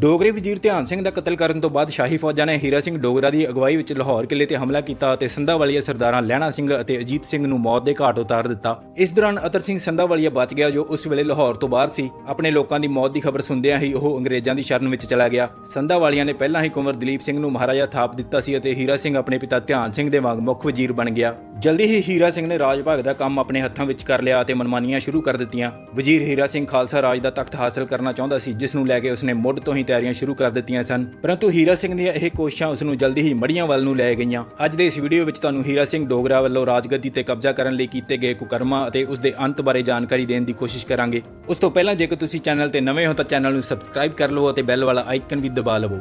ਡੋਗਰੇ ਵਜ਼ੀਰ ਧਿਆਨ ਸਿੰਘ ਦਾ ਕਤਲ ਕਰਨ ਤੋਂ ਬਾਅਦ ਸ਼ਾਹੀ ਫੌਜਾਂ ਨੇ ਹੀਰਾ ਸਿੰਘ ਡੋਗਰਾ ਦੀ ਅਗਵਾਈ ਵਿੱਚ ਲਾਹੌਰ ਕਿਲੇ ਤੇ ਹਮਲਾ ਕੀਤਾ ਅਤੇ ਸੰਧਾਵਾਲੀਆ ਸਰਦਾਰਾਂ ਲਹਿਣਾ ਸਿੰਘ ਅਤੇ ਅਜੀਤ ਸਿੰਘ ਨੂੰ ਮੌਤ ਦੇ ਘਾਟ ਉਤਾਰ ਦਿੱਤਾ। ਇਸ ਦੌਰਾਨ ਅਤਰ ਸਿੰਘ ਸੰਧਾਵਾਲੀਆ ਬਚ ਗਿਆ ਜੋ ਉਸ ਵੇਲੇ ਲਾਹੌਰ ਤੋਂ ਬਾਹਰ ਸੀ। ਆਪਣੇ ਲੋਕਾਂ ਦੀ ਮੌਤ ਦੀ ਖਬਰ ਸੁਣਦਿਆਂ ਹੀ ਉਹ ਅੰਗਰੇਜ਼ਾਂ ਦੀ ਸ਼ਰਨ ਵਿੱਚ ਚਲਾ ਗਿਆ। ਸੰਧਾਵਾਲੀਆ ਨੇ ਪਹਿਲਾਂ ਹੀ ਕੁੰਵਰ ਦਲੀਪ ਸਿੰਘ ਨੂੰ ਮਹਾਰਾਜਾ ਥਾਪ ਦਿੱਤਾ ਸੀ ਅਤੇ ਹੀਰਾ ਸਿੰਘ ਆਪਣੇ ਪਿਤਾ ਧਿਆਨ ਸਿੰਘ ਦੇ ਵਾਂਗ ਮੁੱਖ ਵਜ਼ੀਰ ਬਣ ਗਿਆ। ਜਲਦੀ ਹੀ ਹੀਰਾ ਸਿੰਘ ਨੇ ਰਾਜ ਭਾਗ ਦਾ ਕੰਮ ਆਪਣੇ ਹੱਥਾਂ ਵਿੱਚ ਕਰ ਲਿਆ ਅਤੇ ਮਨਮਾਨੀਆਂ ਸ਼ੁਰੂ ਕਰ ਦਿੱਤੀਆਂ। ਵਜ਼ੀਰ ਹੀਰਾ ਸਿੰਘ ਖਾਲਸਾ ਰਾਜ ਦਾ ਤਖਤ ਹਾਸਲ ਕਰਨਾ ਚਾਹੁੰਦਾ ਸੀ, ਜਿਸ ਨੂੰ ਲੈ ਕੇ ਉਸਨੇ ਮੁੱਢ ਤੋਂ ਹੀ ਤਿਆਰੀਆਂ ਸ਼ੁਰੂ ਕਰ ਦਿੱਤੀਆਂ ਸਨ, ਪਰੰਤੂ ਹੀਰਾ ਸਿੰਘ ਦੀਆਂ ਇਹ ਕੋਸ਼ਿਸ਼ਾਂ ਉਸ ਨੂੰ ਜਲਦੀ ਹੀ ਮੜੀਆਂ ਵੱਲ ਨੂੰ ਲੈ ਗਈਆਂ। ਅੱਜ ਦੇ ਇਸ ਵੀਡੀਓ ਵਿੱਚ ਤੁਹਾਨੂੰ ਹੀਰਾ ਸਿੰਘ ਡੋਗਰਾ ਵੱਲੋਂ ਰਾਜਗੱਦੀ ਤੇ ਕਬਜ਼ਾ ਕਰਨ ਲਈ ਕੀਤੇ ਗਏ ਕੁਕਰਮਾਂ ਅਤੇ ਉਸ ਦੇ ਅੰਤ ਬਾਰੇ ਜਾਣਕਾਰੀ ਦੇਣ ਦੀ ਕੋਸ਼ਿਸ਼ ਕਰਾਂਗੇ। ਉਸ ਤੋਂ ਪਹਿਲਾਂ ਜੇਕਰ ਤੁਸੀਂ ਚੈਨਲ ਤੇ ਨਵੇਂ ਹੋ ਤਾਂ ਚੈਨਲ ਨੂੰ ਸਬਸਕ੍ਰਾਈਬ ਕਰ ਲਵੋ ਅਤੇ ਬੈਲ ਵਾਲਾ ਆਈਕਨ ਵੀ ਦਬਾ ਲਵੋ।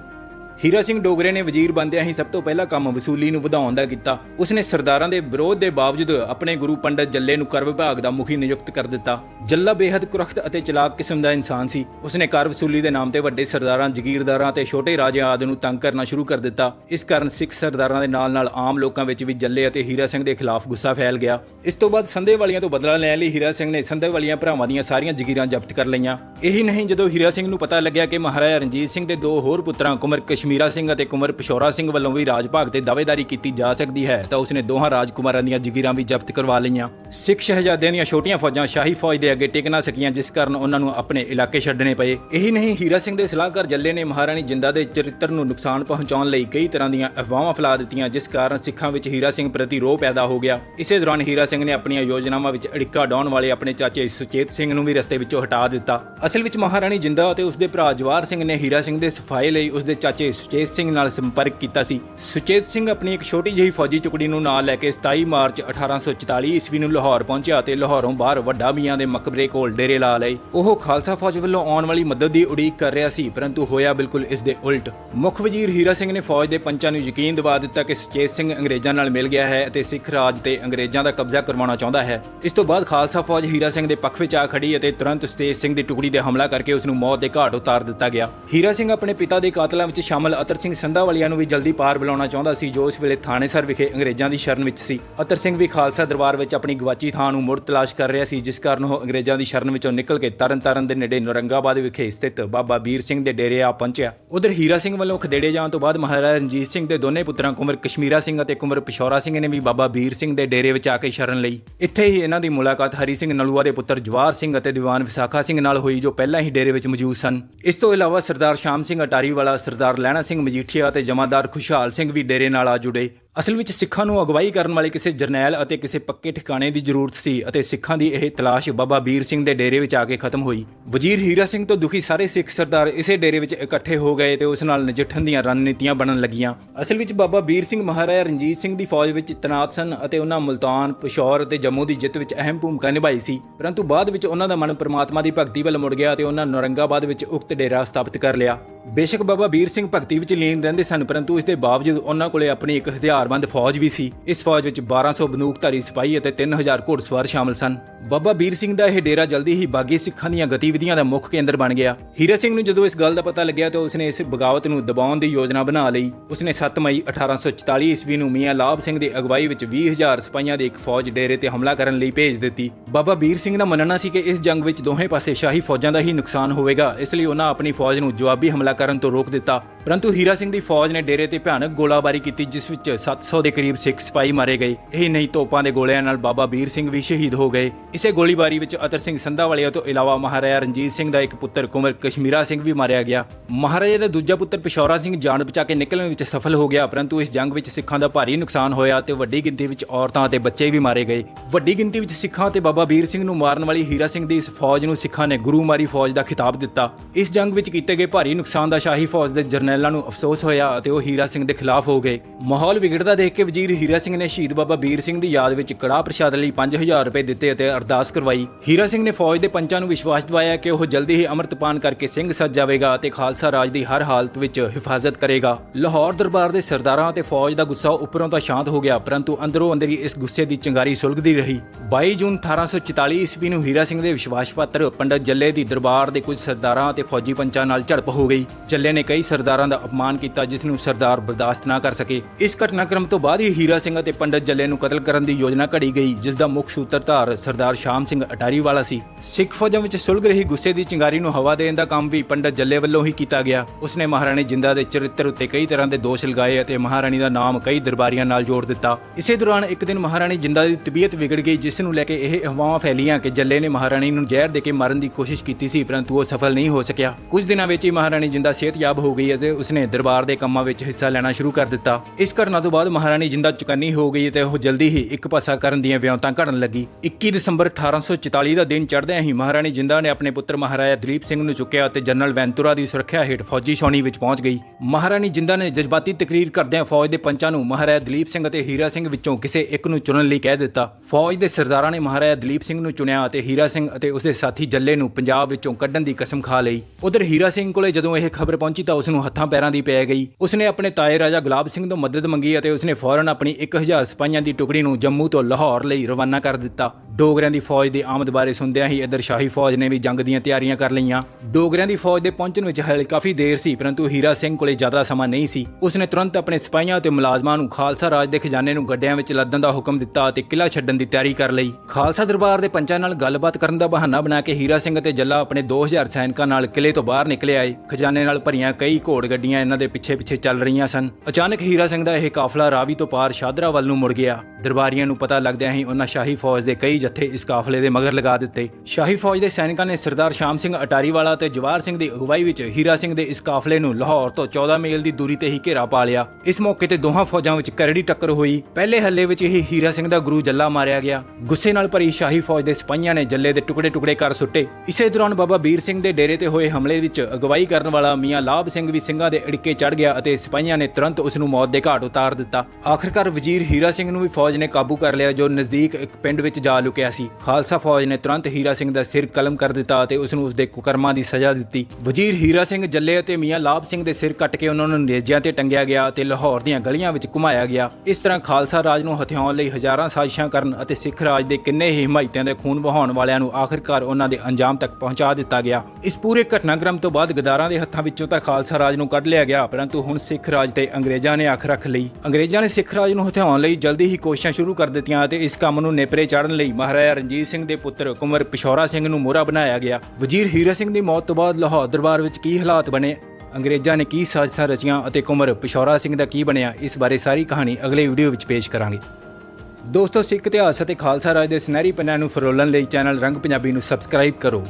ਹੀਰਾ ਸਿੰਘ ਡੋਗਰੇ ਨੇ ਵਜ਼ੀਰ ਬੰਦਿਆਂ ਹੀ ਸਭ ਤੋਂ ਪਹਿਲਾ ਕੰਮ ਵਸੂਲੀ ਨੂੰ ਵਧਾਉਣ ਦਾ ਕੀਤਾ। ਉਸਨੇ ਸਰਦਾਰਾਂ ਦੇ ਵਿਰੋਧ ਦੇ ਬਾਵਜੂਦ ਆਪਣੇ ਗੁਰੂ ਪੰਡਤ ਜੱਲੇ ਨੂੰ ਕਰ ਵਿਭਾਗ ਦਾ ਮੁਖੀ ਨਿਯੁਕਤ ਕਰ ਦਿੱਤਾ। ਜੱਲਾ ਬੇहद ਕੁਰਖਤ ਅਤੇ ਚਲਾਕ ਕਿਸਮ ਦਾ ਇਨਸਾਨ ਸੀ। ਉਸਨੇ ਕਰ ਵਸੂਲੀ ਦੇ ਨਾਮ ਤੇ ਵੱਡੇ ਸਰਦਾਰਾਂ, ਜ਼ਗੀਰਦਾਰਾਂ ਤੇ ਛੋਟੇ ਰਾਜਿਆਂ ਆਦਿ ਨੂੰ ਤੰਗ ਕਰਨਾ ਸ਼ੁਰੂ ਕਰ ਦਿੱਤਾ। ਇਸ ਕਾਰਨ ਸਿੱਖ ਸਰਦਾਰਾਂ ਦੇ ਨਾਲ-ਨਾਲ ਆਮ ਲੋਕਾਂ ਵਿੱਚ ਵੀ ਜੱਲੇ ਅਤੇ ਹੀਰਾ ਸਿੰਘ ਦੇ ਖਿਲਾਫ ਗੁੱਸਾ ਫੈਲ ਗਿਆ। ਇਸ ਤੋਂ ਬਾਅਦ ਸੰਧੇ ਵਾਲੀਆਂ ਤੋਂ ਬਦਲਾ ਲੈਣ ਲਈ ਹੀਰਾ ਸਿੰਘ ਨੇ ਸੰਧੇ ਵਾਲੀਆਂ ਭਰਾਵਾਂ ਦੀਆਂ ਸਾਰੀਆਂ ਜ਼ਗੀਰਾਂ ਜ਼ਬਤ ਕਰ ਲਈਆਂ। ਇਹੀ ਨਹੀਂ ਜਦੋਂ ਹੀਰਾ ਸਿੰਘ ਨੂੰ ਪਤਾ ਲੱਗਿਆ ਕਿ ਮਹਾਰਾਜਾ ਰਣਜੀਤ ਸਿੰਘ ਦੇ ਦੋ ਹੋਰ ਪੁੱਤਰਾਂ ਕੁਮਰ ਕਸ਼ਮੀਰਾ ਸਿੰਘ ਅਤੇ ਕੁਮਰ ਪਿਸ਼ੋਰਾ ਸਿੰਘ ਵੱਲੋਂ ਵੀ ਰਾਜ ਭਾਗ ਤੇ ਦਾਅਵੇਦਾਰੀ ਕੀਤੀ ਜਾ ਸਕਦੀ ਹੈ ਤਾਂ ਉਸਨੇ ਦੋਹਾਂ ਰਾਜਕੁਮਾਰਾਂ ਦੀਆਂ ਜ਼ਗੀਰਾਂ ਵੀ ਜ਼ਬਤ ਕਰਵਾ ਲਈਆਂ। ਸਿੱਖ ਸ਼ਹਿਜ਼ਾਦਿਆਂ ਦੀਆਂ ਛੋਟੀਆਂ ਫੌਜਾਂ ਸ਼ਾਹੀ ਫੌਜ ਦੇ ਅੱਗੇ ਟਿਕ ਨਾ ਸਕੀਆਂ, ਜਿਸ ਕਾਰਨ ਉਹਨਾਂ ਨੂੰ ਆਪਣੇ ਇਲਾਕੇ ਛੱਡਣੇ ਪਏ। ਇਹੀ ਨਹੀਂ, ਹੀਰਾ ਸਿੰਘ ਦੇ ਸਲਾਹਕਾਰ ਜੱਲੇ ਨੇ ਮਹਾਰਾਣੀ ਜਿੰਦਾ ਦੇ ਚਰਿੱਤਰ ਨੂੰ ਨੁਕਸਾਨ ਪਹੁੰਚਾਉਣ ਲਈ ਕਈ ਤਰ੍ਹਾਂ ਦੀਆਂ ਅਫਵਾਹਾਂ ਫੈਲਾ ਦਿੱਤੀਆਂ, ਜਿਸ ਕਾਰਨ ਸਿੱਖਾਂ ਵਿੱਚ ਹੀਰਾ ਸਿੰਘ ਪ੍ਰਤੀ ਰੋਹ ਪੈਦਾ ਹੋ ਗਿਆ। ਇਸੇ ਦੌਰਾਨ ਹੀਰਾ ਸਿੰਘ ਨੇ ਆਪਣੀਆਂ ਯੋਜਨਾਵਾਂ ਵਿੱਚ ਅੜਿੱਕਾ ਡਾਉਣ ਵਾਲੇ ਆਪਣੇ ਚਾਚੇ ਸੁਚੇਤ ਸਿੰਘ ਨੂੰ ਵੀ ਰਸਤੇ ਵਿੱਚੋਂ ਹਟਾ ਦਿੱਤਾ। ਅਸਲ ਵਿੱਚ ਮਹਾਰਾਣੀ ਜਿੰਦਾ ਅਤੇ ਉਸਦੇ ਭਰਾ ਜਵਾਰ ਸਿੰਘ ਨੇ ਹੀਰਾ ਸਿੰਘ ਦੇ ਸਫ਼ਾਈ ਲਈ ਉਸਦੇ ਚਾਚੇ ਸੁਚੇਤ ਸਿੰਘ ਨਾਲ ਸੰਪਰਕ ਕੀਤਾ ਸੀ। ਸੁਚੇਤ ਸਿੰਘ ਆਪਣੀ ਇੱਕ ਛੋਟੀ ਜਿਹੀ ਫੌਜੀ ਟੁਕੜੀ ਨੂੰ ਨਾਲ ਲੈ ਕੇ 27 ਮਾਰਚ 1844 ਈਸਵੀ ਨੂੰ ਲਾਹੌਰ ਪਹੁੰਚਿਆ ਤੇ ਲਾਹੌਰੋਂ ਬਾਹਰ ਵੱਡਾ ਮੀਆਂ ਦੇ ਮਕਬਰੇ ਕੋਲ ਡੇਰੇ ਲਾ ਲਏ। ਉਹ ਖਾਲਸਾ ਫੌਜ ਵੱਲੋਂ ਆਉਣ ਵਾਲੀ ਮਦਦ ਦੀ ਉਡੀਕ ਕਰ ਰਿਹਾ ਸੀ, ਪਰੰਤੂ ਹੋਇਆ ਬਿਲਕੁਲ ਇਸ ਦੇ ਉਲਟ। ਮੁੱਖ ਵਜ਼ੀਰ ਹੀਰਾ ਸਿੰਘ ਨੇ ਫੌਜ ਦੇ ਪੰਚਾਂ ਨੂੰ ਯਕੀਨ ਦਿਵਾ ਦਿੱਤਾ ਕਿ ਸੁਚੇਤ ਸਿੰਘ ਅੰਗਰੇਜ਼ਾਂ ਨਾਲ ਮਿਲ ਗਿਆ ਹੈ ਅਤੇ ਸਿੱਖ ਰਾਜ ਤੇ ਅੰਗਰੇਜ਼ਾਂ ਦਾ ਕਬਜ਼ਾ ਕਰਵਾਉਣਾ ਚਾਹੁੰਦਾ ਹੈ। ਇਸ ਤੋਂ ਬਾਅਦ ਖਾਲਸਾ ਫੌਜ ਹੀਰਾ ਸਿੰਘ ਦੇ ਪੱਖ ਵਿੱਚ ਆ ਖੜੀ ਅਤੇ ਤੁਰੰਤ ਸੁਚੇਤ ਸਿੰਘ ਦੀ ਟੁਕੜੀ ਤੇ ਹਮਲਾ ਕਰਕੇ ਉਸ ਨੂੰ ਮੌਤ ਦੇ ਘਾਟ ਉਤਾਰ ਦਿੱਤਾ ਗਿਆ। ਹੀਰਾ ਸਿੰਘ ਆਪਣੇ ਪਿਤਾ ਦੇ ਕਾਤਲਾਂ ਵਿੱਚ ਸ਼ਾਮਲ ਅਤਰ ਸਿੰਘ ਸੰਧਾਵਾਲੀਆ ਨੂੰ ਵੀ ਜਲਦੀ ਪਾਰ ਬੁਲਾਉਣਾ ਚਾਹੁੰਦਾ ਸੀ, ਜੋ ਇਸ ਵੇਲੇ ਥਾਣੇਸਰ ਵਿਖੇ ਅੰਗਰੇਜ਼ਾਂ ਦੀ ਸ਼ਰਨ ਵਿੱਚ ਸੀ। ਅਤਰ ਸਿੰਘ ਵੀ ਖਾਲਸਾ ਦਰਬਾਰ ਵਿੱਚ ਆਪਣੀ ਗਵਾਚੀ ਥਾਂ ਨੂੰ ਮੁੜ ਤਲਾਸ਼ ਕਰ ਰਿਹਾ ਸੀ, ਜਿਸ ਕਾਰਨ ਉਹ ਅੰਗਰੇਜ਼ਾਂ ਦੀ ਸ਼ਰਨ ਵਿੱਚੋਂ ਨਿਕਲ ਕੇ ਤਰਨਤਾਰਨ ਦੇ ਨੇੜੇ ਨੌਰੰਗਾਬਾਦ ਵਿਖੇ ਸਥਿਤ ਬਾਬਾ ਵੀਰ ਸਿੰਘ ਦੇ ਡੇਰੇ ਆ ਪਹੁੰਚਿਆ। ਉਧਰ ਹੀਰਾ ਸਿੰਘ ਵੱਲੋਂ ਖਦੇੜੇ ਜਾਣ ਤੋਂ ਬਾਅਦ ਮਹਾਰਾਜਾ ਰਣਜੀਤ ਸਿੰਘ ਦੇ ਦੋਨੇ ਪੁੱਤਰਾਂ ਕੁਮਰ ਕਸ਼ਮੀਰਾ ਸਿੰਘ ਅਤੇ ਕੁਮਰ ਪਿਸ਼ੌਰਾ ਸਿੰਘ ਨੇ ਵੀ ਬਾਬਾ ਵੀਰ ਸਿੰਘ ਦੇ ਡੇਰੇ ਵਿੱਚ ਆ ਕੇ ਸ਼ਰਨ ਲਈ। ਇੱਥੇ ਹੀ ਇਹਨਾਂ ਦੀ ਮੁਲਾਕਾਤ ਹਰੀ ਸਿੰਘ ਨਲੂਆ ਦੇ ਪੁੱਤਰ ਜਵਾਰ ਸਿੰਘ ਅਤੇ ਦੀਵਾਨ ਵਿਸਾਖਾ ਸਿੰਘ ਨਾਲ ਹੋਈ, ਜੋ ਪਹਿਲਾਂ ਹੀ ਡੇਰੇ ਵਿੱਚ ਮੌਜੂਦ ਸਨ। ਇਸ ਤੋਂ ਇਲਾਵਾ ਸਰਦਾਰ ਸ਼ਾਮ ਸਿੰਘ ਅਟਾਰੀ ਵਾਲਾ ਸਰਦਾਰ ਲਹਿਣਾ ਸਿੰਘ ਮਜੀਠੀਆ ਅਤੇ ਜਮਾਦਾਰ ਖੁਸ਼ਹਾਲ ਸਿੰਘ ਵੀ ਡੇਰੇ ਨਾਲ ਆ ਜੁੜੇ। ਅਸਲ ਵਿੱਚ ਸਿੱਖਾਂ ਨੂੰ ਅਗਵਾਈ ਕਰਨ ਵਾਲੇ ਕਿਸੇ ਜਰਨੈਲ ਅਤੇ ਕਿਸੇ ਪੱਕੇ ਠਿਕਾਣੇ ਦੀ ਜ਼ਰੂਰਤ ਸੀ ਅਤੇ ਸਿੱਖਾਂ ਦੀ ਇਹ ਤਲਾਸ਼ ਬਾਬਾ ਵੀਰ ਸਿੰਘ ਦੇ ਡੇਰੇ ਵਿੱਚ ਆ ਕੇ ਖਤਮ ਹੋਈ। ਵਜ਼ੀਰ ਹੀਰਾ ਸਿੰਘ ਤੋਂ ਦੁਖੀ ਸਾਰੇ ਸਿੱਖ ਸਰਦਾਰ ਇਸੇ ਡੇਰੇ ਵਿੱਚ ਇਕੱਠੇ ਹੋ ਗਏ ਤੇ ਉਸ ਨਾਲ ਨਜਿੱਠਣ ਦੀਆਂ ਰਣਨੀਤੀਆਂ ਬਣਨ ਲੱਗੀਆਂ। ਅਸਲ ਵਿੱਚ ਬਾਬਾ ਵੀਰ ਸਿੰਘ ਮਹਾਰਾਜਾ ਰਣਜੀਤ ਸਿੰਘ ਦੀ ਫੌਜ ਵਿੱਚ ਤਨਾਤ ਸਨ ਅਤੇ ਉਹਨਾਂ ਮੁਲਤਾਨ, ਪਿਸ਼ੌਰ ਅਤੇ ਜੰਮੂ ਦੀ ਜਿੱਤ ਵਿੱਚ ਅਹਿਮ ਭੂਮਿਕਾ ਨਿਭਾਈ ਸੀ। ਪਰੰਤੂ ਬਾਅਦ ਵਿੱਚ ਉਹਨਾਂ ਦਾ ਮਨ ਪਰਮਾਤਮਾ ਦੀ ਭਗਤੀ ਵੱਲ ਮੁੜ ਗਿਆ ਤੇ ਉਹਨਾਂ ਨੌਰੰਗਾਬਾਦ ਵਿੱਚ ਉਕਤ ਡੇਰਾ ਸਥਾਪਿਤ ਕਰ ਲਿਆ। ਬੇਸ਼ੱਕ ਬਾਬਾ ਵੀਰ ਸਿੰਘ ਭਗਤੀ ਵਿੱਚ ਲੀਨ ਰਹਿੰਦੇ ਸਨ, ਪਰੰਤੂ ਇਸ ਦੇ ਬਾਵਜੂਦ ਉਹਨਾਂ ਕੋਲੇ ਆਪਣੀ ਇੱਕ ਹਥਿਆਰ ਹਥਿਆਰਬੰਦ ਫੌਜ ਵੀ ਸੀ। ਇਸ ਫੌਜ ਵਿੱਚ 1200 ਬੰਦੂਕਧਾਰੀ ਸਿਪਾਹੀ ਅਤੇ 3000 ਘੋੜਸਵਾਰ ਸ਼ਾਮਲ ਸਨ। ਬਾਬਾ ਵੀਰ ਸਿੰਘ ਦਾ ਇਹ ਡੇਰਾ ਜਲਦੀ ਹੀ ਬਾਗੀ ਸਿੱਖਾਂ ਦੀਆਂ ਗਤੀਵਿਧੀਆਂ ਦਾ ਮੁੱਖ ਕੇਂਦਰ ਬਣ ਗਿਆ। ਹੀਰਾ ਸਿੰਘ ਨੂੰ ਜਦੋਂ ਇਸ ਗੱਲ ਦਾ ਪਤਾ ਲੱਗਿਆ ਤਾਂ ਉਸਨੇ ਇਸ ਬਗਾਵਤ ਨੂੰ ਦਬਾਉਣ ਦੀ ਯੋਜਨਾ ਬਣਾ ਲਈ। ਉਸਨੇ 7 ਮਈ 1844 ਈਸਵੀ ਨੂੰ ਮੀਆਂ ਲਾਭ ਸਿੰਘ ਦੀ ਅਗਵਾਈ ਵਿੱਚ 20000 ਸਿਪਾਹੀਆਂ ਦੀ ਇੱਕ ਫੌਜ ਡੇਰੇ ਤੇ ਹਮਲਾ ਕਰਨ ਲਈ ਭੇਜ ਦਿੱਤੀ। ਬਾਬਾ ਵੀਰ ਸਿੰਘ ਦਾ ਮੰਨਣਾ ਸੀ ਕਿ ਇਸ ਜੰਗ ਵਿੱਚ ਦੋਹੇ ਪਾਸੇ ਸ਼ਾਹੀ ਫੌਜਾਂ ਦਾ ਹੀ ਨੁਕਸਾਨ ਹੋਵੇਗਾ, ਇਸ ਲਈ ਉਹਨਾਂ ਆਪਣੀ ਫੌਜ ਨੂੰ ਜਵਾਬੀ ਹਮਲਾ ਕਰਨ ਤੋਂ ਰੋਕ ਦਿੱਤਾ। ਪਰੰਤੂ ਹੀਰਾ ਸਿੰਘ ਦੀ ਫੌਜ ਨੇ ਡੇਰੇ ਤੇ ਭਿਆਨਕ ਗੋਲਾਬਾਰੀ ਕੀਤੀ, ਜਿਸ ਵਿੱਚ 700 ਦੇ ਕਰੀਬ ਸਿੱਖ ਸਿਪਾਹੀ ਮਾਰੇ ਗਏ। ਇਹ ਨਹੀਂ, ਤੋਪਾਂ ਦੇ ਗੋਲਿਆਂ ਨਾਲ ਬਾਬਾ ਵੀਰ ਸਿੰਘ ਵੀ ਸ਼ਹੀਦ ਹੋ ਗਏ। ਇਸੇ ਗੋਲੀਬਾਰੀ ਵਿੱਚ ਅਤਰ ਸਿੰਘ ਸੰਧਾਵਾਲੀਆ ਤੋਂ ਇਲਾਵਾ ਮਹਾਰਾਜਾ ਰਣਜੀਤ ਸਿੰਘ ਦਾ ਇੱਕ ਪੁੱਤਰ ਕੁਮਰ ਕਸ਼ਮੀਰਾ ਸਿੰਘ ਵੀ ਮਾਰਿਆ ਗਿਆ। ਮਹਾਰਾਜਾ ਦਾ ਦੂਜਾ ਪੁੱਤਰ ਪਿਸ਼ੌਰਾ ਸਿੰਘ ਜਾਨ ਬਚਾ ਕੇ ਨਿਕਲਣ ਵਿੱਚ ਸਫਲ ਹੋ ਗਿਆ, ਪਰੰਤੂ ਇਸ ਜੰਗ ਵਿੱਚ ਸਿੱਖਾਂ ਦਾ ਭਾਰੀ ਨੁਕਸਾਨ ਹੋਇਆ ਤੇ ਵੱਡੀ ਗਿਣਤੀ ਵਿੱਚ ਔਰਤਾਂ ਅਤੇ ਬੱਚੇ ਵੀ ਮਾਰੇ ਗਏ। ਵੱਡੀ ਗਿਣਤੀ ਵਿੱਚ ਸਿੱਖਾਂ ਤੇ ਬਾਬਾ ਵੀਰ ਸਿੰਘ ਨੂੰ ਮਾਰਨ ਵਾਲੀ ਹੀਰਾ ਸਿੰਘ ਦੀ ਇਸ ਫੌਜ ਨੂੰ ਸਿੱਖਾਂ ਨੇ ਗੁਰੂ ਮਾਰੀ ਫੌਜ ਦਾ ਖਿਤਾਬ ਦਿੱਤਾ। ਇਸ ਜੰਗ ਵਿੱਚ ਕੀਤੇ ਗਏ ਭਾਰੀ ਨੁਕਸਾਨ ਦਾ ਸ਼ਾਹੀ ਫੌਜ ਦੇ ਜਰਨੈਲਾਂ ਨੂੰ ਅਫਸੋਸ ਹੋਇਆ ਅਤੇ ਉਹ ਹੀਰਾ ਸਿੰਘ ਦੇ ਖਿਲਾਫ ਹੋ ਗਏ। ਮਾਹੌਲ ਵਿਗੜਦਾ ਦੇਖ ਕੇ ਵਜ਼ੀਰ ਹੀਰਾ ਸਿੰਘ ਨੇ ਸ਼ਹੀਦ ਬਾਬਾ ਵੀਰ ਸਿੰਘ ਦੀ ਯਾਦ ਵਿੱਚ ਕੜਾਹ ਪ੍ਰਸ਼ਾਦ ਲਈ 5000 ਰੁਪਏ ਦਿੱਤੇ ਅਤੇ ਅਰਦਾਸ ਕਰਵਾਈ। ਹੀਰਾ ਸਿੰਘ ਨੇ ਫੌਜ ਦੇ ਪੰਚਾਂ ਨੂੰ ਵਿਸ਼ਵਾਸ ਦਿਵਾਇਆ ਕਿ ਉਹ ਜਲਦੀ ਹੀ ਅੰਮ੍ਰਿਤਪਾਨ ਕਰਕੇ ਸਿੰਘ ਸੱਜ ਜਾਵੇਗਾ ਅਤੇ ਖਾਲਸਾ ਰਾਜ ਦੀ ਹਰ ਹਾਲਤ ਵਿੱਚ ਹਿਫਾਜ਼ਤ ਕਰੇਗਾ। ਲਾਹੌਰ ਦਰਬਾਰ ਦੇ ਸਰਦਾਰਾਂ ਅਤੇ ਫੌਜ ਦਾ ਗੁੱਸਾ ਉੱਪਰੋਂ ਤਾਂ ਸ਼ਾਂਤ ਹੋ ਗਿਆ, ਪਰੰਤੂ ਅੰਦਰੋਂ ਅੰਦਰੀ ਇਸ ਗੁੱਸੇ ਦੀ ਚਿੰਗਾਰੀ ਸੁਲਗਦੀ ਰਹੀ। 22 ਜੂਨ 1844 ਈਸਵੀ ਨੂੰ ਹੀਰਾ ਸਿੰਘ ਦੇ ਵਿਸ਼ਵਾਸ ਪਾਤਰ ਪੰਡਤ ਜੱਲੇ ਦੀ ਦਰਬਾਰ ਦੇ ਕੁਝ ਸਰਦਾਰਾਂ ਅਤੇ ਫੌਜੀ ਪੰਚਾਂ ਨਾਲ ਝੜਪ ਹੋ ਗਈ। ਜੱਲੇ ਨੇ ਕਈ ਸਰਦਾਰਾਂ ਸਰਦਾਰਾਂ ਦਾ ਅਪਮਾਨ ਕੀਤਾ, ਜਿਸ ਨੂੰ ਸਰਦਾਰ ਬਰਦਾਸ਼ਤ ਨਾ ਕਰ ਸਕੇ। ਇਸ ਘਟਨਾਕ੍ਰਮ ਤੋਂ ਬਾਅਦ ਹੀ ਹੀਰਾ ਸਿੰਘ ਅਤੇ ਪੰਡਤ ਜੱਲੇ ਨੂੰ ਕਤਲ ਕਰਨ ਦੀ ਯੋਜਨਾ ਘੜੀ ਗਈ, ਜਿਸ ਦਾ ਮੁੱਖ ਸੂਤਰਧਾਰ ਸਰਦਾਰ ਸ਼ਾਮ ਸਿੰਘ ਅਟਾਰੀ ਵਾਲਾ ਸੀ। ਸਿੱਖ ਫੌਜਾਂ ਵਿੱਚ ਸੁਲਗ ਰਹੀ ਗੁੱਸੇ ਦੀ ਚਿੰਗਾਰੀ ਨੂੰ ਹਵਾ ਦੇਣ ਦਾ ਕੰਮ ਵੀ ਪੰਡਤ ਜੱਲੇ ਵੱਲੋਂ ਹੀ ਕੀਤਾ ਗਿਆ। ਉਸਨੇ ਮਹਾਰਾਣੀ ਜਿੰਦਾ ਦੇ ਚਰਿੱਤਰ ਉੱਤੇ ਕਈ ਤਰ੍ਹਾਂ ਦੇ ਦੋਸ਼ ਲਗਾਏ ਅਤੇ ਮਹਾਰਾਣੀ ਦਾ ਨਾਮ ਕਈ ਦਰਬਾਰੀਆਂ ਨਾਲ ਜੋੜ ਦਿੱਤਾ। ਇਸੇ ਦੌਰਾਨ ਇੱਕ ਦਿਨ ਮਹਾਰਾਣੀ ਜਿੰਦਾ ਦੀ ਤਬੀਅਤ ਵਿਗੜ ਗਈ, ਜਿਸ ਨੂੰ ਲੈ ਕੇ ਇਹ ਅਫਵਾਹਾਂ ਫੈਲੀਆਂ ਕਿ ਜੱਲੇ ਨੇ ਮਹਾਰਾਣੀ ਨੂੰ ਜ਼ਹਿਰ ਦੇ ਕੇ ਮਾਰਨ ਦੀ ਕੋਸ਼ਿਸ਼ ਕੀਤੀ ਸੀ, ਪਰੰਤੂ ਉਹ ਸਫਲ ਨਹੀਂ ਹੋ ਸਕਿਆ। ਕੁਝ ਦਿਨਾਂ ਵਿੱਚ ਹੀ ਮਹਾਰਾਣੀ ਜਿੰਦਾ ਸਿਹਤਯਾਬ ਹੋ ਗਈ ਅਤੇ ਉਸਨੇ ਦਰਬਾਰ ਦੇ ਕੰਮਾਂ ਵਿੱਚ ਹਿੱਸਾ ਲੈਣਾ ਸ਼ੁਰੂ ਕਰ ਦਿੱਤਾ। ਇਸ ਘਟਨਾ ਤੋਂ ਬਾਅਦ ਮਹਾਰਾਣੀ ਜਿੰਦਾ ਚੁਕੰਨੀ ਹੋ ਗਈ ਤੇ ਉਹ ਜਲਦੀ ਹੀ ਇੱਕ ਪਾਸਾ ਕਰਨ ਦੀਆਂ ਵਿਉਂਤਾਂ ਘੜਨ ਲੱਗੀ। 21 ਦਸੰਬਰ 1844 ਦਾ ਦਿਨ ਚੜ੍ਹਦਿਆਂ ਹੀ ਮਹਾਰਾਣੀ ਜਿੰਦਾ ਨੇ ਆਪਣੇ ਪੁੱਤਰ ਮਹਾਰਾਜਾ ਦਲੀਪ ਸਿੰਘ ਨੂੰ ਚੁੱਕਿਆ ਅਤੇ ਜਨਰਲ ਵੈਂਤੁਰਾ ਦੀ ਸੁਰੱਖਿਆ ਹੇਠ ਫੌਜੀ ਛਾਉਣੀ ਵਿੱਚ ਪਹੁੰਚ ਗਈ। ਮਹਾਰਾਣੀ ਜਿੰਦਾ ਨੇ ਜਜ਼ਬਾਤੀ ਤਕਰੀਰ ਕਰਦਿਆਂ ਫੌਜ ਦੇ ਪੰਚਾਂ ਨੂੰ ਮਹਾਰਾਜਾ ਦਲੀਪ ਸਿੰਘ ਅਤੇ ਹੀਰਾ ਸਿੰਘ ਵਿੱਚੋਂ ਕਿਸੇ ਇੱਕ ਨੂੰ ਚੁਣਨ ਲਈ ਕਹਿ ਦਿੱਤਾ। ਫੌਜ ਦੇ ਸਰਦਾਰਾਂ ਨੇ ਮਹਾਰਾਜਾ ਦਲੀਪ ਸਿੰਘ ਨੂੰ ਚੁਣਿਆ ਅਤੇ ਹੀਰਾ ਸਿੰਘ ਅਤੇ ਉਸਦੇ ਸਾਥੀ ਜੱਲੇ ਨੂੰ ਪੰਜਾਬ ਵਿੱਚੋਂ ਕੱਢਣ ਦੀ ਕਸਮ ਖਾ ਲਈ। ਉਧਰ ਹੀਰਾ ਸਿੰਘ ਕੋਲੇ ਜਦੋਂ ਇਹ ਖਬਰ ਪਹੁੰਚੀ ਤਾਂ ਉਸ ਨੂੰ ਹੱਥਾਂ ਪੈਰਾਂ ਦੀ ਪੈ ਗਈ। ਉਸਨੇ ਆਪਣੇ ਤਾਏ ਰਾਜਾ ਗੁਲਾਬ ਸਿੰਘ ਤੋਂ ਮਦਦ ਮੰਗੀ ਅਤੇ ਉਸਨੇ ਫੌਰਨ ਆਪਣੀ 1000 ਸਿਪਾਹੀਆਂ ਦੀ ਟੁਕੜੀ ਨੂੰ ਜੰਮੂ ਤੋਂ ਲਾਹੌਰ ਲਈ ਰਵਾਨਾ ਕਰ ਦਿੱਤਾ। ਡੋਗਰਿਆਂ ਦੀ ਫੌਜ ਦੀ ਆਮਦ ਬਾਰੇ ਸੁਣਦਿਆਂ ਹੀ ਇਧਰ ਸ਼ਾਹੀ ਫੌਜ ਨੇ ਵੀ ਜੰਗ ਦੀਆਂ ਤਿਆਰੀਆਂ ਕਰ ਲਈਆਂ। ਡੋਗਰਿਆਂ ਦੀ ਫੌਜ ਦੇ ਪਹੁੰਚਣ ਵਿੱਚ ਹਾਲੇ ਕਾਫੀ ਦੇਰ ਸੀ, ਪਰੰਤੂ ਹੀਰਾ ਸਿੰਘ ਕੋਲੇ ਜ਼ਿਆਦਾ ਸਮਾਂ ਨਹੀਂ ਸੀ। ਉਸਨੇ ਤੁਰੰਤ ਆਪਣੇ ਸਿਪਾਹੀਆਂ ਅਤੇ ਮੁਲਾਜ਼ਮਾਂ ਨੂੰ ਖਾਲਸਾ ਰਾਜ ਦੇ ਖਜ਼ਾਨੇ ਨੂੰ ਗੱਡਿਆਂ ਵਿੱਚ ਲੱਦਣ ਦਾ ਹੁਕਮ ਦਿੱਤਾ ਅਤੇ ਕਿਲ੍ਹਾ ਛੱਡਣ ਦੀ ਤਿਆਰੀ ਕਰ ਲਈ। ਖਾਲਸਾ ਦਰਬਾਰ ਦੇ ਪੰਚਾਂ ਨਾਲ ਗੱਲਬਾਤ ਕਰਨ ਦਾ ਬਹਾਨਾ ਬਣਾ ਕੇ ਹੀਰਾ ਸਿੰਘ ਅਤੇ ਜੱਲਾ ਆਪਣੇ 2000 ਸੈਨਿਕਾਂ ਨਾਲ ਕਿਲੇ ਤੋਂ ਬਾਹਰ ਨਿਕਲੇ ਆਏ। ਖਜ਼ਾਨੇ ਨਾਲ ਭਰੀਆਂ ਕਈ ਘੋੜ ਗੱਡੀਆਂ ਇਹਨਾਂ ਦੇ ਪਿੱਛੇ ਪਿੱਛੇ ਚੱਲ ਰਹੀਆਂ ਸਨ। ਅਚਾਨਕ ਹੀਰਾ ਸਿੰਘ ਦਾ ਇਹ ਕਾਫਲਾ ਰਾਵੀ ਤੋਂ ਪਾਰ ਸ਼ਾਦਰਾ ਵੱਲ ਨੂੰ ਮੁੜ ਗਿਆ। ਦਰਬਾਰੀਆਂ ਨੂੰ ਪਤਾ ਲੱਗਦਿਆਂ ਹੀ ਉਹਨਾਂ ਸ਼ਾਹੀ ਫੌਜ ਦੇ ਕਈ ਜੱਥੇ ਇਸ ਕਾਫਲੇ ਦੇ ਮਗਰ ਲਗਾ ਦਿੱਤੇ। ਸ਼ਾਹੀ ਫੌਜ ਦੇ ਸੈਨਿਕਾਂ ਨੇ ਸਰਦਾਰ ਸ਼ਾਮ ਸਿੰਘ ਅਟਾਰੀਵਾਲਾ ਤੇ ਜਵਾਰ ਸਿੰਘ ਦੀ ਅਗਵਾਈ ਵਿੱਚ ਹੀਰਾ ਸਿੰਘ ਦੇ ਇਸ ਕਾਫਲੇ ਨੂੰ ਲਾਹੌਰ ਤੋਂ 14 ਮੀਲ ਦੀ ਦੂਰੀ ਤੇ ਹੀ ਘੇਰਾ ਪਾ ਲਿਆ। ਇਸ ਮੌਕੇ ਤੇ ਦੋਹਾਂ ਫੌਜਾਂ ਵਿੱਚ ਕਰੜੀ ਟੱਕਰ ਹੋਈ। ਪਹਿਲੇ ਹੱਲੇ ਵਿੱਚ ਹੀ ਹੀਰਾ ਸਿੰਘ ਦਾ ਗੁਰੂ ਜੱਲਾ ਮਾਰਿਆ ਗਿਆ। ਗੁੱਸੇ ਨਾਲ ਭਰੀ ਸ਼ਾਹੀ ਫੌਜ ਦੇ ਸਿਪਾਹੀਆਂ ਨੇ ਜੱਲੇ ਦੇ ਟੁਕੜੇ-ਟੁਕੜੇ ਕਰ ਸੁੱਟੇ। ਇਸੇ ਦੌਰਾਨ ਬਾਬਾ ਵੀਰ ਸਿੰਘ ਦੇ ਡੇਰੇ ਤੇ ਹੋਏ ਹਮਲੇ ਵਿੱਚ ਅਗਵਾਈ ਕਰਨ ਵਾਲਾ ਮੀਆਂ ਲਾਭ ਸਿੰਘ ਵੀ ਸਿੰਘਾਂ ਦੇ ਅੜਕੇ ਚੜ ਗਿਆ ਅਤੇ ਸਿਪਾਹੀਆਂ ਨੇ ਤੁਰੰਤ ਉਸ ਨੂੰ ਮੌਤ ਦੇ ਘਾਟ ਉਤਾਰ ਦਿੱਤਾ। ਆਖਰਕਾਰ ਵਜ਼ੀਰ ਹੀਰਾ ਸਿੰਘ ਨੂੰ ਵੀ ਫੌਜ ਨੇ ਕਾਬੂ ਕਰ ਲਿਆ, ਜੋ ਨਜ਼ਦੀਕ ਇੱਕ ਪਿੰਡ ਵਿੱਚ ਜਾ ਲੁਕਿਆ ਸੀ। ਖਾਲਸਾ ਫੌਜ ਨੇ ਤੁਰੰਤ ਹੀਰਾ ਸਿੰਘ ਦਾ ਸਿਰ ਕਲਮ ਕਰ ਦਿੱਤਾ ਅਤੇ ਉਸ ਨੂੰ ਉਸ ਦੇ ਕੁਕਰਮਾਂ ਦੀ ਸਜ਼ਾ ਦਿੱਤੀ। ਵਜ਼ੀਰ ਹੀਰਾ ਸਿੰਘ ਜੱਲੇ ਅਤੇ ਮੀਆਂ ਲਾਭ ਸਿੰਘ ਦੇ ਸਿਰ ਕੱਟ ਕੇ ਉਹਨਾਂ ਨੂੰ ਨੇਜਿਆਂ ਤੇ ਟੰਗਿਆ ਗਿਆ ਅਤੇ ਲਾਹੌਰ ਦੀਆਂ ਗਲੀਆਂ ਵਿੱਚ ਘੁਮਾਇਆ ਗਿਆ। ਇਸ ਤਰ੍ਹਾਂ ਖਾਲਸਾ ਰਾਜ ਨੂੰ ਹਥਿਆਉਣ ਲਈ ਹਜ਼ਾਰਾਂ ਸਾਜ਼ਿਸ਼ਾਂ ਕਰਨ ਅਤੇ ਸਿੱਖ ਰਾਜ ਦੇ ਕਿੰਨੇ ਹੀ ਹਮਾਇਤਿਆਂ ਦੇ ਖੂਨ ਵਹਾਉਣ ਵਾਲਿਆਂ ਨੂੰ ਆਖਿਰਕਾਰ ਉਹਨਾਂ ਦੇ ਅੰਜਾਮ ਤੱਕ ਪਹੁੰਚਾ ਦਿੱਤਾ ਗਿਆ। ਇਸ ਪੂਰੇ ਘਟਨਾਕ੍ਰਮ ਤੋਂ ਬਾਅਦ ਗਦਾਰਾਂ ਦੇ ਹੱਥਾਂ ਵਿੱਚੋਂ ਤਾਂ ਖਾਲਸਾ ਰਾਜ ਨੂੰ ਕੱਢ ਲਿਆ ਗਿਆ, ਪਰੰਤੂ ਹੁਣ ਸਿੱਖ ਰਾਜ ਤੇ ਅੰਗਰੇਜ਼ਾਂ ਨੇ ਅੱਖ ਰੱਖ ਲਈ। ਅੰਗਰੇਜ਼ਾਂ ਨੇ ਸਿੱਖ ਰਾਜ ਨੂੰ ਹਥਿਆਉਣ ਲਈ ਜਲਦੀ ਹੀ ਕੋਸ਼ਿਸ਼ਾਂ ਸ਼ੁਰੂ ਕਰ ਦਿੱਤੀਆਂ ਅਤੇ ਇਸ ਕੰਮ ਨੂੰ ਨੇਪਰੇ ਚਾੜਨ ਲਈ ਮਹਾਰਾਜਾ ਰਣਜੀਤ ਸਿੰਘ ਦੇ ਪੁੱਤਰ ਕੁੰਵਰ ਪਿਸ਼ੌਰਾ ਸਿੰਘ ਨੂੰ ਮੋਹਰਾ ਬਣਾਇਆ ਗਿਆ। ਵਜ਼ੀਰ ਹੀਰਾ ਸਿੰਘ ਦੀ ਮੌਤ ਤੋਂ ਬਾਅਦ ਲਾਹੌਰ ਦਰਬਾਰ ਵਿੱਚ ਕੀ ਹਾਲਾਤ ਬਣੇ? ਅੰਗਰੇਜ਼ਾਂ ਨੇ ਕੀ ਸਾਜ਼ਿਸ਼ਾਂ ਰਚੀਆਂ ਅਤੇ ਕੁੰਵਰ ਪਿਸ਼ੌਰਾ ਸਿੰਘ ਦਾ ਕੀ ਬਣਿਆ? ਇਸ ਬਾਰੇ ਸਾਰੀ ਕਹਾਣੀ ਅਗਲੇ ਵੀਡੀਓ ਵਿੱਚ ਪੇਸ਼ ਕਰਾਂਗੇ। ਦੋਸਤੋ, ਸਿੱਖ ਇਤਿਹਾਸ ਅਤੇ ਖਾਲਸਾ ਰਾਜ ਦੇ ਸੁਨਹਿਰੀ ਪੰਨਿਆਂ ਨੂੰ ਫਰੋਲਣ ਲਈ ਚੈਨਲ ਰੰਗ ਪੰਜਾਬੀ ਨੂੰ ਸਬਸਕ੍ਰਾਈਬ ਕਰੋ।